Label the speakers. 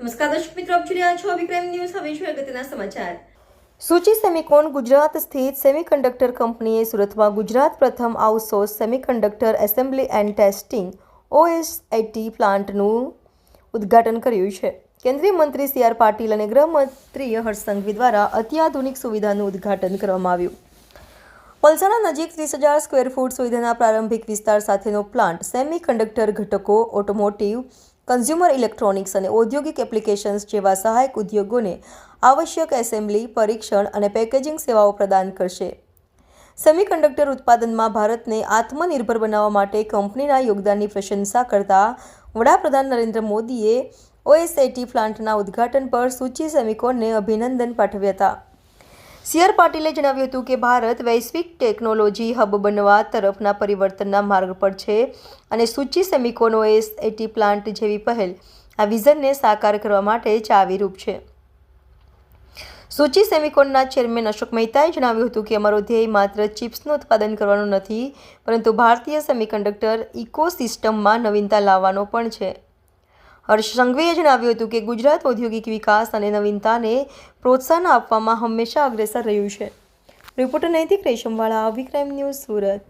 Speaker 1: નમસ્કાર દર્શક મિત્રો, આપ જોઈ રહ્યા છો વિક્રમ ન્યૂઝ. હવે જોઈએ અગત્યના સમાચાર.
Speaker 2: સૂચિ સેમિકોન ગુજરાત સ્થિત સેમિકન્ડક્ટર કંપનીએ સુરતમાં ગુજરાત પ્રથમ outsource semiconductor assembly and testing OSIT પ્લાન્ટનું ઉદ્ઘાટન કર્યું છે. કેન્દ્રીય મંત્રી સી આર પાટીલ અને ગૃહમંત્રી હર્ષ સંઘવી દ્વારા અત્યાધુનિક સુવિધાનું ઉદ્ઘાટન કરવામાં આવ્યું. પલસાણા નજીક ત્રીસ હજાર સ્ક્વેર ફૂટ સુવિધાના પ્રારંભિક વિસ્તાર સાથેનો પ્લાન્ટ સેમી કંડક્ટર ઘટકો, ઓટોમોટિવ કન્ઝ્યુમર ઇલેક્ટ્રોનિક્સ અને ઔદ્યોગિક એપ્લિકેશન્સ જેવા સહાયક ઉદ્યોગોને આવશ્યક એસેમ્બલી, પરીક્ષણ અને પેકેજિંગ સેવાઓ પ્રદાન કરશે. સેમિકન્ડક્ટર ઉત્પાદનમાં ભારતને આત્મનિર્ભર બનાવવા માટે કંપનીના યોગદાનની પ્રશંસા કરતા વડાપ્રધાન નરેન્દ્ર મોદીએ ઓએસએટી પ્લાન્ટના ઉદ્ઘાટન પર સૂચિ સેમિકોનને અભિનંદન પાઠવ્યા હતા. સી આર પાટીલે જણાવ્યું હતું કે ભારત વૈશ્વિક ટેકનોલોજી હબ બનવા તરફના પરિવર્તનના માર્ગ પર છે અને સૂચિ સેમિકોનો એટી પ્લાન્ટ જેવી પહેલ આ વિઝનને સાકાર કરવા માટે ચાવીરૂપ છે. સૂચિ સેમિકોનના ચેરમેન અશોક મહેતાએ જણાવ્યું હતું કે અમારો ધ્યેય માત્ર ચિપ્સનું ઉત્પાદન કરવાનું નથી, પરંતુ ભારતીય સેમિકન્ડક્ટર ઇકોસિસ્ટમમાં નવીનતા લાવવાનો પણ છે. હર્ષ સંઘવીએ જણાવ્યું હતું કે ગુજરાત ઔદ્યોગિક વિકાસ અને નવીનતાને પ્રોત્સાહન આપવામાં હંમેશા અગ્રેસર રહ્યું છે. રિપોર્ટર નૈતિક રેશમવાળા અભિક્રાઇમ ન્યૂઝ સુરત.